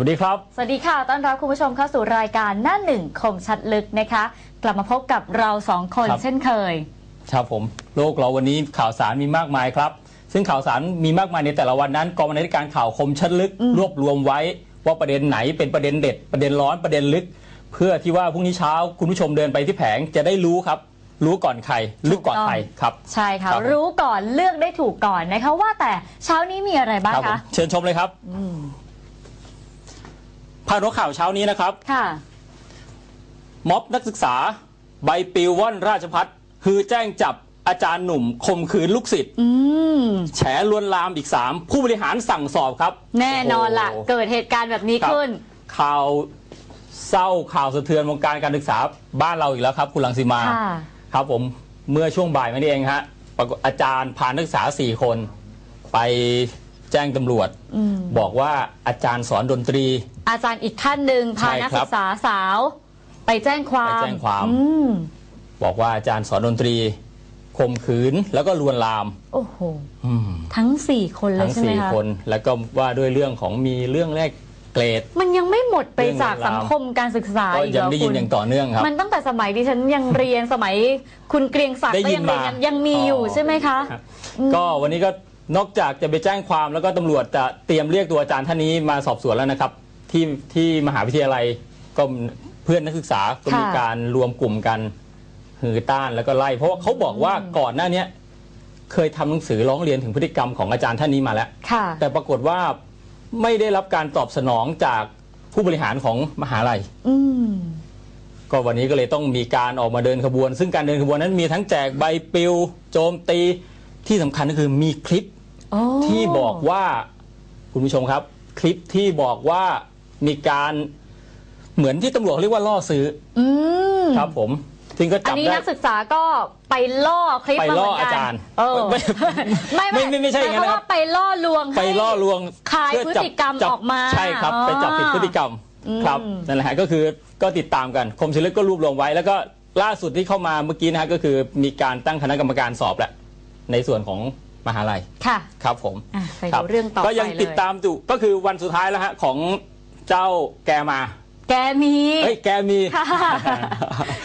วัสดีครับ สวัสดีค่ะ ต้อนรับคุณผู้ชมเข้าสู่รายการหน้าหนึ่งคมชัดลึกนะคะ กลับมาพบกับเราสองคนครับ เช่นเคย ครับผมโลกเราวันนี้ข่าวสารมีมากมายครับ ซึ่งข่าวสารมีมากมายในแต่ละวันนั้นกองบรรณาธิการข่าวคมชัดลึก รวบรวมไว้ ว่าประเด็นไหนเป็นประเด็นเด็ด ประเด็นร้อนประเด็นลึก เพื่อที่ว่าพรุ่งนี้เช้าคุณผู้ชมเดินไปที่แผงจะได้รู้ครับ รู้ก่อนใครลึกกว่าใครครับ ใช่ค่ะ ครับผม รู้ก่อนเลือกได้ถูกก่อนนะคะว่าแต่เช้านี้มีอะไรบ้างครับผมคะเชิญชมเลยครับ พาดหัวข่าวเช้านี้นะครับ ค่ะ ม็อบนักศึกษา ใบปลิวว่อนราชพัฒคือแจ้งจับอาจารย์หนุ่มข่มขืนลูกศิษย์อืม แฉลวนลามอีก3ผู้บริหารสั่งสอบครับแน่นอนละโโหเกิดเหตุการณ์แบบนี้ครับขึ้น ข่าวเศร้าข่าวสะเทือนวงการการศึกษาบ้านเราอีกแล้วครับ คุณลังสีมา ค่ะ ครับผมเมื่อช่วงบ่ายมานี่เองฮะปรากฏอาจารย์พานักศึกษา 4 คน ไป แจ้งตำรวจอืมบอกว่าอาจารย์สอนดนตรี อาจารย์อีกท่านหนึ่งพาใช่นักครัศึบกษาสาว ไปแจ้งความไปแจ้งความอืมบอกว่าอาจารย์สอนดนตรีข่มขืนแล้วก็ลวนลาม โอ้โหอืมทั้งสี่คนเลยทั้งใช่ไหมสี่คะคน แล้วก็ว่าด้วยเรื่องของมีเรื่องแรกเกรด มันยังไม่หมดไปเรื่องจากราวสังคมการศึกษาก็อีกยังแล้วได้ยิคุนณอย่างต่อเนื่องครับ มันตั้งแต่สมัยดิฉันยังเรียนสมัยคุณเกรียงศักดิ์ได้ก็ยิยันงเรียนมากันยังมีอยู่อ๋อใช่ไหมคะครับก็วันนี้ก็ นอกจากจะไปแจ้งความแล้วก็ตำรวจจะเตรียมเรียกตัวอาจารย์ท่านนี้มาสอบสวนแล้วนะครับ ที่ที่มหาวิทยาลัยก็เพื่อนนักศึกษาก็มีค่ะการรวมกลุ่มกันหือต้านแล้วก็ไล่ เพราะว่าเขาบอกว่าก่อนหน้าเนี้ยเคยทำหนังสือร้องเรียนถึงพฤติกรรมของอาจารย์ท่านนี้มาแล้วค่ะแต่ปรากฏว่าไม่ได้รับการตอบสนองจากผู้บริหารของมหาลัยอืมก็วันนี้ก็เลยต้องมีการออกมาเดินขบวน ซึ่งการเดินขบวนนั้นมีทั้งแจกใบปลิว โจมตีที่สำคัญก็คือมีคลิป โอ้ที่บอกว่าคุณผู้ชมครับ คลิปที่บอกว่ามีการเหมือนที่ตำรวจเขาเรียกว่าล่อซื้ออืมครับ ผมซึ่งก็อันจับนี้ได้นักศึกษาก็ไปล่อคลิปไปมาเหล่มืออนกัอานจารย์เออ ไม่ไม่ไม่ไม่ไม่ใช่อย่างนั้นแต่นะครับ ว่าไปล่อลวงไปให้ล่อลวงคลายเพื่พฤจับติกรรมจับออกมาใช่ครับไปจับผิดพฤติกรรมอืม ครับนั่นแหละฮะก็คือก็ติดตามกันคมชลึกก็รวบรวมไว้ แล้วก็ล่าสุดที่เข้ามาเมื่อกี้นะฮะก็คือมีการตั้งคณะกรรมการสอบแหละในส่วนของ มหาลัยค่ะครับผมอะไปคดูเรื่องต่อไปก็ยังติดตามอยู่ก็คือวันสุดท้ายแล้วฮะของเจ้าแกมาแกมีเฮ้ยแกมี ค่ะ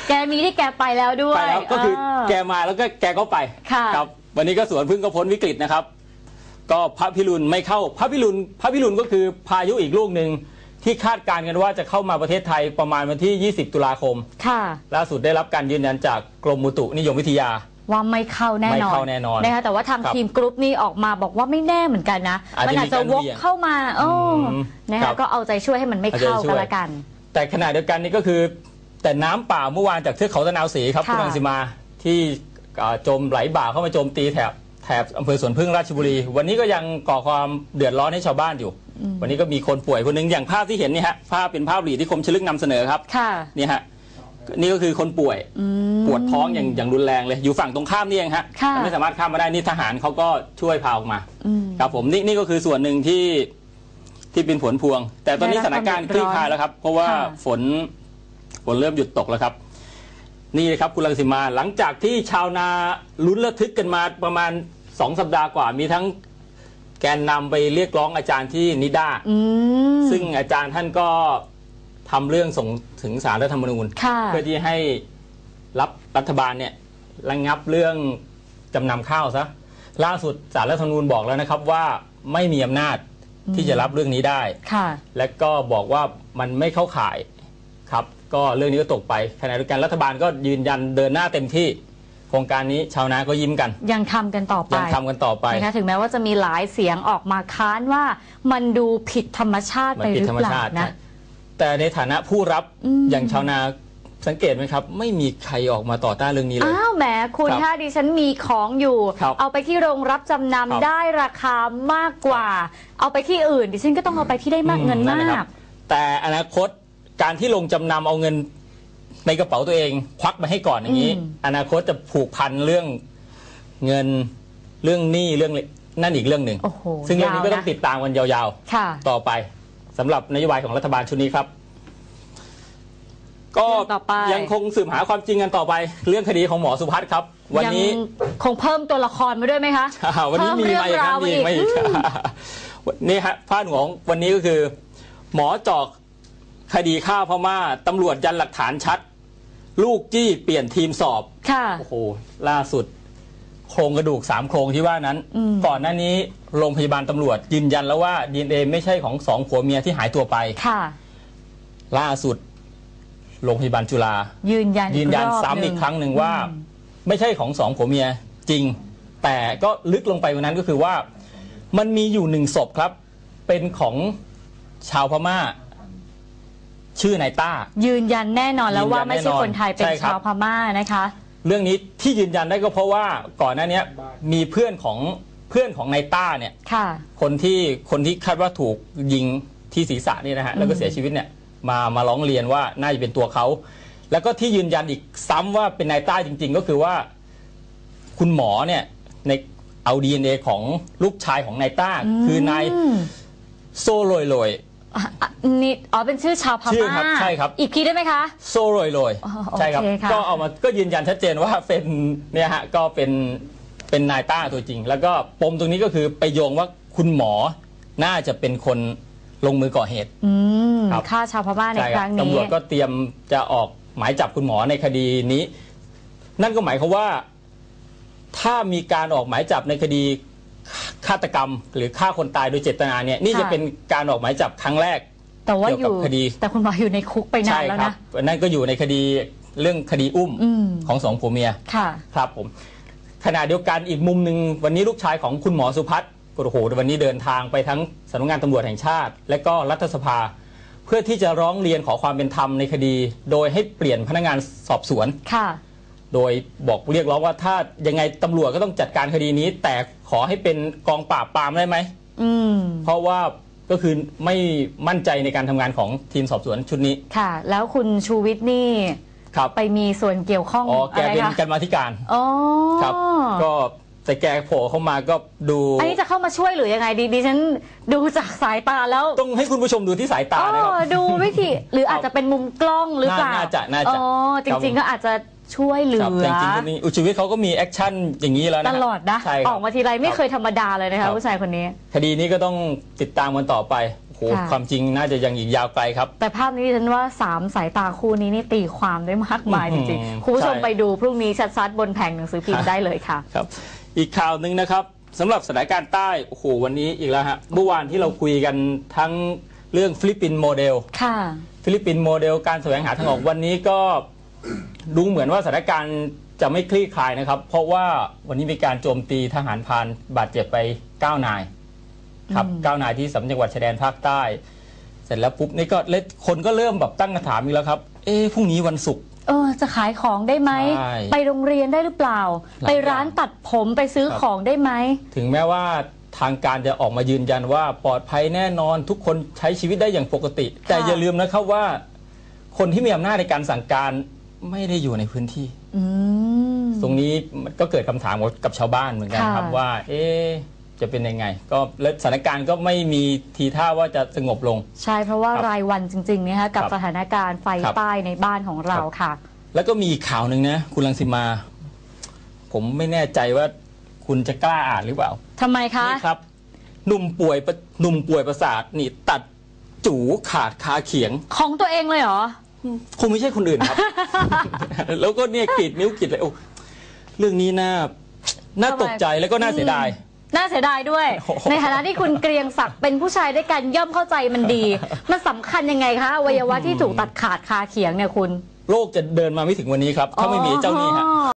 แกมีที่แกไปแล้วด้วยไปแล้วก็คือเแกมาแล้วก็แกก็ไปค่ะครับ วันนี้ก็สวนพึ่งก็พ้นวิกฤตนะครับ ก็พระพิรุณไม่เข้าพระพิรุณพระพิรุณก็คือพายุอีกลูกหนึ่งที่คาดการณ์กันว่าจะเข้ามาประเทศไทยประมาณวันที่ 20 ตุลาคม ค่ะ ล่าสุดได้รับการยืนยันจากกรมอุตุนิยมวิทยา ว่าไม่เข้าแน่นอนไม่เข้าแน่นอนนะคะแต่ว่าทางครับทีมกรุ๊ปนี่ออกมาบอกว่าไม่แน่เหมือนกันนะอาจจะมันอาจจะมีการวกเบี่ยงเข้ามาโอ้อืมนะครัคะบก็เอาใจช่วยให้มันไม่เข้าเอาใจช่กัวยนละกัน แต่ขณะเดียวกันนี่ก็คือ แต่น้ำป่าเมื่อวานจากเทือกเขาตะนาวศรีครับค่ะคุณรังสิมาที่อ่าโจมไหลบ่าเข้ามาโจมตีแถบแถบอำเภอสวนพึ่งราชบุรี วันนี้ก็ยังก่อความเดือดร้อนให้ชาวบ้านอยู่ วันนี้ก็มีคนป่วยคนหนึ่งอย่างภาพที่เห็นนี่ฮะภาพเป็นภาพหลีที่คมชลึกนำเสนอครับค่ะนี่ฮะ นี่ก็คือคนป่วยอืมปวดท้องอย่างอย่างรุนแรงเลย อยู่ฝั่งตรงข้ามนี่เองฮะค่ะไม่สามารถข้ามมาได้นี่ทหารเขาก็ช่วยพาออกมาอืมครับผมนี่นี่ก็คือส่วนหนึ่งที่ที่เป็นผลพวง แต่ตอนนี้ได้สรับถานการณ์ความคลี่คลายแล้วครับ เพราะว่าค่ะฝนฝนเริ่มหยุดตกแล้วครับ นี่เลยครับคุณรังสิมาหลังจากที่ชาวนาลุ้นระทึกกันมาประมาณสองสัปดาห์กว่ามีทั้งแกนนำไปเรียกร้องอาจารย์ที่นิด้าอืมซึ่งอาจารย์ท่านก็ ทำเรื่องส่งถึงสารรัฐธรรมนูญ ค่ะ เพื่อที่ให้รับรัฐบาลเนี่ยระงับเรื่องจำนำข้าวซะล่าสุดสารรัฐธรรมนูญบอกแล้วนะครับว่าไม่มีอำนาจที่จะรับเรื่องนี้ได้ ค่ะ และก็บอกว่ามันไม่เข้าข่ายครับ ก็เรื่องนี้ก็ตกไปขณะเดียวกันรัฐบาลก็ยืนยันเดินหน้าเต็มที่ โครงการนี้ชาวนาก็ยิ้มกันยังทำกันต่อไปยังทำกันต่อไป นะคะถึงแม้ว่าจะมีหลายเสียงออกมาค้านว่ามันดูผิดธรรมชาติมันไปผิดหรือธรรมเปล่าชาตินะนะ แต่ในฐานะผู้รับอืมอย่างชาวนาสังเกตไหมครับ ไม่มีใครออกมาต่อต้านเรื่องนี้เลย อ้าวแหมคุณครับถ้าดิฉันมีของอยู่ครับเอาไปที่โรงรับจำครับนำได้ราคามากกว่า เอาไปที่อื่น ดิฉันก็ต้องเอาไปที่ได้มากอืเงินนั่นมาแหละคกรับแต่อนาคตการที่ลงจำนำเอาเงินในกระเป๋าตัวเอง ควักมาให้ก่อนอย่างนี้อืมอนาคตจะผูกพันเรื่องเงินเรื่องหนี้เรื่องนั่นอีกเรื่องหนึ่งโอ้โหซึ่งเรื่องนี้ยาวก็ต้องนะติดตามกันยาวค่ะๆต่อไป สำหรับนโยบายของรัฐบาลชุดนี้ครับ ก็เรื่องต่อไป ยังคงสืบหาความจริงกันต่อไป เรื่องคดีของหมอสุพัฒน์ครับ วันนี้ ยังคงเพิ่มตัวละครมาด้วยไหมคะอ่าวันนี้มีเพิ่มาอีกครับเรื่มีองมาอีกราวมาอีกนี่ฮะพาดหัวของวันนี้ก็คือ หมอจอกคดีฆ่าพม่าตำรวจยันหลักฐานชัด ลูกจี้เปลี่ยนทีมสอบ ค่ะ โอ้โหล่าสุด โครงกระดูกสามโครงที่ว่านั้นอืมก่อนหน้านี้โรงพยาบาลตำรวจยืนยันแล้วว่า DNA ไม่ใช่ของสองผัวเมียที่หายตัวไป ค่ะ ล่าสุด โรงพยาบาลจุฬายืนยันยืนยันรบซ้ำอีกหครั้งหนึ่งว่า ไม่ใช่ของสองผัวเมียจริง แต่ก็ลึกลงไปกว่านั้นก็คือว่า มันมีอยู่หนึ่งศพครับ เป็นของชาวพม่า ชื่อนายต้า ยืนยันแน่นอนแล้วว่ายืนยันไม่ใช่แน่นอนคนไทยเป็นใช่ครับชาวพม่านะคะ เรื่องนี้ที่ยืนยันได้ก็เพราะว่าก่อนหน้านี้มีเพื่อนของเพื่อนของนายต้าเนี่ย ค่ะ คนที่คนที่คาดว่าถูกยิงที่ศีรษะนี่นะฮะแล้วก็เสียชีวิตเนี่ยมามาร้องเรียนว่าน่าจะเป็นตัวเขา แล้วก็ที่ยืนยันอีกซ้ำว่าเป็นนายต้าจริง ๆ ก็คือว่า คุณหมอเนี่ยในเอา DNA ของลูกชายของนายต้า คือนายมโซโรยโรยอะอะ นี่อ๋อเป็นชื่อชาวพชื่อม่าครับใช่ครับ อีกทีได้ไหมคะ โซโรยโรยอ๋อโอเคใช่ครับ ค่ะ ก็เอามาก็ยืนยันชัดเจนว่าเป็นเนี่ยฮะก็เป็นเป็นนายต้าตัวจริง แล้วก็ปมตรงนี้ก็คือไปโยงว่าคุณหมอน่าจะเป็นคนลงมือก่อเหตุ อืมครับ ฆ่าชาวพม่าในใช่คครัรั้บงนี้ ตำรวจก็เตรียมจะออกหมายจับคุณหมอในคดีนี้ นั่นก็หมายความว่า ถ้ามีการออกหมายจับในคดี ฆาตกรรม หรือฆ่าคนตายโดยเจตนาเนี่ยนี่จะเป็นการออกหมายจับครั้งแรก แต่ว่าอเกี่ยวยู่กับคดี แต่คุณหมออยู่ในคุกไปนาใช่นแล้วครันะ นั่นก็อยู่ในคดีเรื่องคดีอุ้มอืม ของสองผัวเมีย ค่ะ ครับผมขณะเดียวกันอีกมุมหนึ่งวันนี้ลูกชายของคุณหมอสุพัฒน์โอ้โหวันนี้เดินทางไปทั้งสำนักงานตำรวจแห่งชาติ และก็รัฐสภา เพื่อที่จะร้องเรียนขอความเป็นธรรมในคดี โดยให้เปลี่ยนพนักงานสอบสวน ค่ะ โดยบอกเรียกร้องว่าถ้ายังไงตำรวจก็ต้องจัดการคดีนี้ แต่ขอให้เป็นกองปราบปรามได้ไหมอืม เพราะว่าก็คือไม่มั่นใจในการทำงานของทีมสอบสวนชุดนี้ค่ะ แล้วคุณชูวิทย์นี่ครับไปมีส่วนเกี่ยวข้องอ๋อแกอะไรเป็นคะกันมาธิการ อ๋อครับ ก็แต่แกโผล่เข้ามาก็ดู อันนี้จะเข้ามาช่วยหรือยังไงดีดิฉันดูจากสายตาแล้วต้องให้คุณผู้ชมดูที่สายตาอ๋นะครับอดูวิธีหรืออาจจะเป็นมุมกล้องหรือเปล่าน่าจะน่าจะอ๋อจครับริง ๆ ก็อาจจะ ช่วยเหลืครับอแต่จริงๆคนนี้อุชีวิทย์เขาก็มีแอคชั่นอย่างนี้แล้วตนะฮะลอดนะ ใช่คอรัอบกมาทีไรไม่เคยธรรมดาเลยนะครัคะบ ผู้ชายคนนี้ คดีนี้ก็ต้องติดตามกันต่อไปโอ้โหค่ะ ความจริงน่าจะยังอีกยาวไกลครับ แต่ภาพนี้ดิฉันว่าสามสายตาคู่นี้นี่ตีความได้มากมายจริงอืมๆ คุณผู้ชมใช่ ไปดูพรุ่งนี้ชัดๆบนแผงหนังสือพิมพ์ได้เลยค่ะ ครับ อีกข่าวหนึ่งนะครับสำหรับสถานการณ์ใต้โอ้โหวันนี้อีกแล้วฮะเมื่อวานที่เราคุยกันทั้งเรื่องฟิลิปปินส์โมเดล ค่ะ ฟิลิปปินส์โมเดลการแสวงหาทางออกวันนี้ก็ ดูเหมือนว่าสถานการณ์จะไม่คลี่คลายนะครับ เพราะว่าวันนี้มีการโจมตีทหารพรานบาดเจ็บไป 9 นาย ครับอืมเก้านายที่สำจังหวัดชายแดนภาคใต้ เสร็จแล้วปุ๊บนี่ก็เล็คนก็เริ่มแบบตั้งคำถามอีกแล้วครับ เอ๊ะพรุ่งนี้วันศุกร์ เออจะขายของได้ไหม ใช่ไปโรงเรียนได้หรือเปล่า หลายไปร้านตัดผมไปซื้อครับ ของได้ไหม ถึงแม้ว่าทางการจะออกมายืนยันว่าปลอดภัยแน่นอนทุกคนใช้ชีวิตได้อย่างปกติ แต่อย่าลืมนะครับว่า คนที่มีอำนาจในการสั่งการ ไม่ได้อยู่ในพื้นที่ อืม ตรงนี้มันก็เกิดคำถามกับชาวบ้านเหมือนกันครับค่ะ ว่า เอ๊ะจะเป็นยังไง ก็และสถานการณ์ก็ไม่มีทีท่าว่าจะสงบลง ใช่เพราะว่าครับรายวันจริงๆนะคะกับครับสถานการณ์ไฟครับ ใต้ในบ้านของเราครับค่ะ แล้วก็มีอีกข่าวหนึ่งนะ คุณลังสิมา ผมไม่แน่ใจว่าคุณจะกล้าอ่านหรือเปล่า ทำไมคะ นี่ครับหนุ่มป่วยประหนุ่มป่วยประสาทนี่ตัดจูขาดคาเขียง ของตัวเองเลยเหรอ คงไม่ใช่คนอื่นครับ แล้วก็เนี่ยกรีดนิ้วกรีดเลยโอ้เรื่องนี้น่าน่าทำไมตกใจแล้วก็น่าเสียดาย น่าเสียดายด้วยโอ้โหในฐานะที่คุณเกรียงศักดิ์เป็นผู้ชายด้วยกันย่อมเข้าใจมันดี มันสำคัญยังไงคะอวัยวะที่ถูกตัดขาดคาเขียงเนี่ยคุณ โลกจะเดินมาไม่ถึงวันนี้ครับ ถ้าไม่มีเจ้าหนี้ฮะ อ๋อ